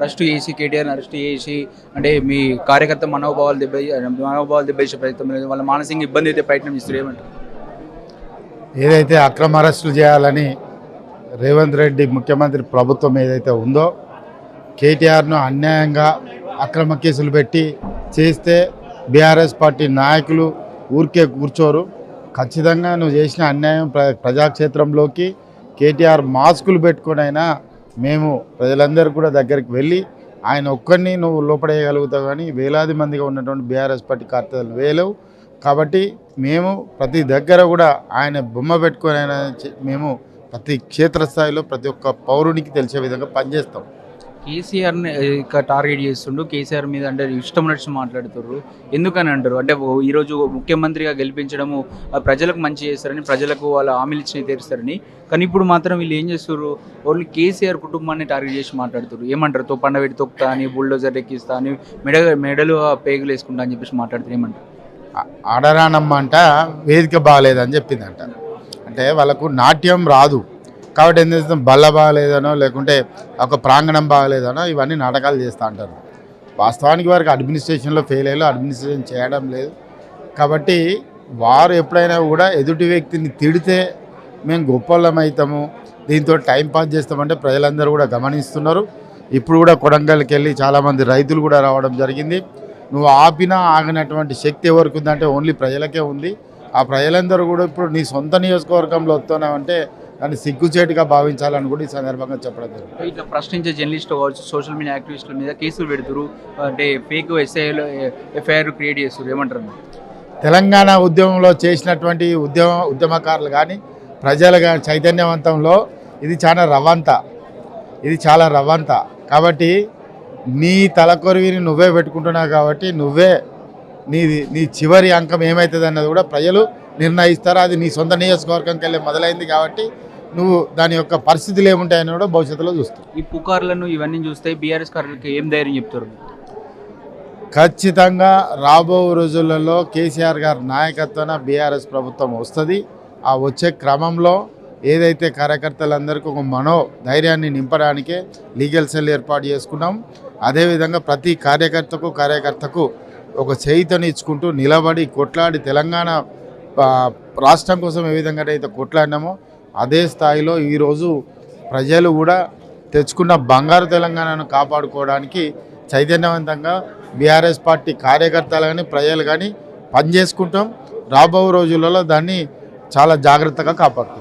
Arrest చేసి కేటీఆర్ని arrest చేసి అంటే మీ కార్యకర్త మనోభావాలు దెబ్బ మనోభావాలు దెబ్బేసే ప్రయత్నం లేదు. వాళ్ళ మానసిక ఇబ్బంది అయితే ప్రయత్నం ఇస్తారు ఏమంటారు? ఏదైతే అక్రమ అరెస్టులు చేయాలని రేవంత్ రెడ్డి ముఖ్యమంత్రి ప్రభుత్వం ఏదైతే ఉందో కేటీఆర్ను అన్యాయంగా అక్రమ కేసులు పెట్టి చేస్తే బీఆర్ఎస్ పార్టీ నాయకులు ఊరికే కూర్చోరు. ఖచ్చితంగా నువ్వు చేసిన అన్యాయం ప్ర ప్రజాక్షేత్రంలోకి కేటీఆర్ మాస్కులు పెట్టుకునైనా మేము ప్రజలందరూ కూడా దగ్గరికి వెళ్ళి ఆయన ఒక్కరిని నువ్వు లోపడేయగలుగుతావు కానీ వేలాది మందిగా ఉన్నటువంటి బీఆర్ఎస్ పార్టీ కార్యకర్తలు వేయలేవు. కాబట్టి మేము ప్రతి దగ్గర కూడా ఆయన బొమ్మ పెట్టుకొని ఆయన మేము ప్రతి క్షేత్రస్థాయిలో ప్రతి ఒక్క పౌరునికి తెలిసే విధంగా పనిచేస్తాం. కేసీఆర్ని ఇక టార్గెట్ చేస్తుండు. కేసీఆర్ మీద అంటే ఇష్టం నడిచి మాట్లాడుతుర్రు. ఎందుకని అంటారు? అంటే ఓ- ఈరోజు ముఖ్యమంత్రిగా గెలిపించడము ప్రజలకు మంచి చేస్తారని ప్రజలకు వాళ్ళ హామీలు ఇచ్చిన తీరుస్తారని. కానీ ఇప్పుడు మాత్రం వీళ్ళు ఏం చేస్తారు ఓన్లీ కేసీఆర్ కుటుంబాన్ని టార్గెట్ చేసి మాట్లాడుతారు ఏమంటారు? తో పండబెట్టి తొక్కుతా అని బుల్డోజర్ ఎక్కిస్తా అని మెడ మెడలు పేగులు వేసుకుంటా అని చెప్పేసి మాట్లాడుతారు ఏమంటారు? ఆడరానమ్మ అంట వేదిక బాగాలేదని చెప్పిందంట. అంటే వాళ్ళకు నాట్యం రాదు. కాబట్టి ఏం చేస్తాం? బల్ల బాగలేదనో లేకుంటే ఒక ప్రాంగణం బాగాలేదనో ఇవన్నీ నాటకాలు చేస్తూ అంటారు. వాస్తవానికి వారికి అడ్మినిస్ట్రేషన్లో ఫెయిల్ అయ్యారు అడ్మినిస్ట్రేషన్ చేయడం లేదు. కాబట్టి వారు ఎప్పుడైనా కూడా ఎదుటి వ్యక్తిని తిడితే మేము గొప్పలం అవుతాము దీంతో టైం పాస్ చేస్తామంటే ప్రజలందరూ కూడా గమనిస్తున్నారు. ఇప్పుడు కూడా కొడంగల్కి వెళ్ళి చాలామంది రైతులు కూడా రావడం జరిగింది. నువ్వు ఆపినా ఆగినటువంటి శక్తి ఎవరికి ఉందంటే ఓన్లీ ప్రజలకే ఉంది. ఆ ప్రజలందరూ కూడా ఇప్పుడు నీ సొంత నియోజకవర్గంలో వస్తున్నావంటే దాన్ని సిగ్గుచేటుగా భావించాలని కూడా ఈ సందర్భంగా చెప్పడం జరిగింది. ఇట్లా ప్రశ్నించే జర్నలిస్ట్ కావచ్చు సోషల్ మీడియా యాక్టివిస్టుల మీద కేసులు పెడుతురు అంటే ఫేక్ ఎస్ఐలో ఎఫ్ఐఆర్ క్రియేట్ చేస్తారు ఏమంటారు? తెలంగాణ ఉద్యమంలో చేసినటువంటి ఉద్యమ ఉద్యమకారులు కానీ ప్రజల కానీ చైతన్యవంతంలో ఇది చాలా రవంత. ఇది చాలా రవంత. కాబట్టి నీ తలకొరివిని నువ్వే పెట్టుకుంటున్నావు కాబట్టి నువ్వే నీ నీ చివరి అంకం ఏమవుతుంది అన్నది కూడా ప్రజలు నిర్ణయిస్తారు. అది నీ సొంత నియోజకవర్గంకి వెళ్ళి మొదలైంది కాబట్టి నువ్వు దాని యొక్క పరిస్థితులు ఏముంటాయని కూడా భవిష్యత్తులో చూస్తావు. ఈ పుకార్లను ఇవన్నీ చూస్తే బీఆర్ఎస్ కార్యులకి ఏం ధైర్యం చెప్తారు? ఖచ్చితంగా రాబో రోజులలో కేసీఆర్ గారి నాయకత్వాన బీఆర్ఎస్ ప్రభుత్వం వస్తుంది. ఆ వచ్చే క్రమంలో ఏదైతే కార్యకర్తలందరికీ ఒక మనో ధైర్యాన్ని నింపడానికే లీగల్ సెల్ ఏర్పాటు చేసుకున్నాం. అదేవిధంగా ప్రతి కార్యకర్తకు కార్యకర్తకు ఒక చేయితనిచ్చుకుంటూ నిలబడి కొట్లాడి తెలంగాణ రాష్ట్రం కోసం ఏ విధంగా అయితే కొట్లాడినామో అదే స్థాయిలో ఈరోజు ప్రజలు కూడా తెచ్చుకున్న బంగారు తెలంగాణను కాపాడుకోవడానికి చైతన్యవంతంగా బీఆర్ఎస్ పార్టీ కార్యకర్తలు కానీ ప్రజలు కానీ పనిచేసుకుంటాం. రాబో రోజులలో దాన్ని చాలా జాగ్రత్తగా కాపాడుకుంటాం.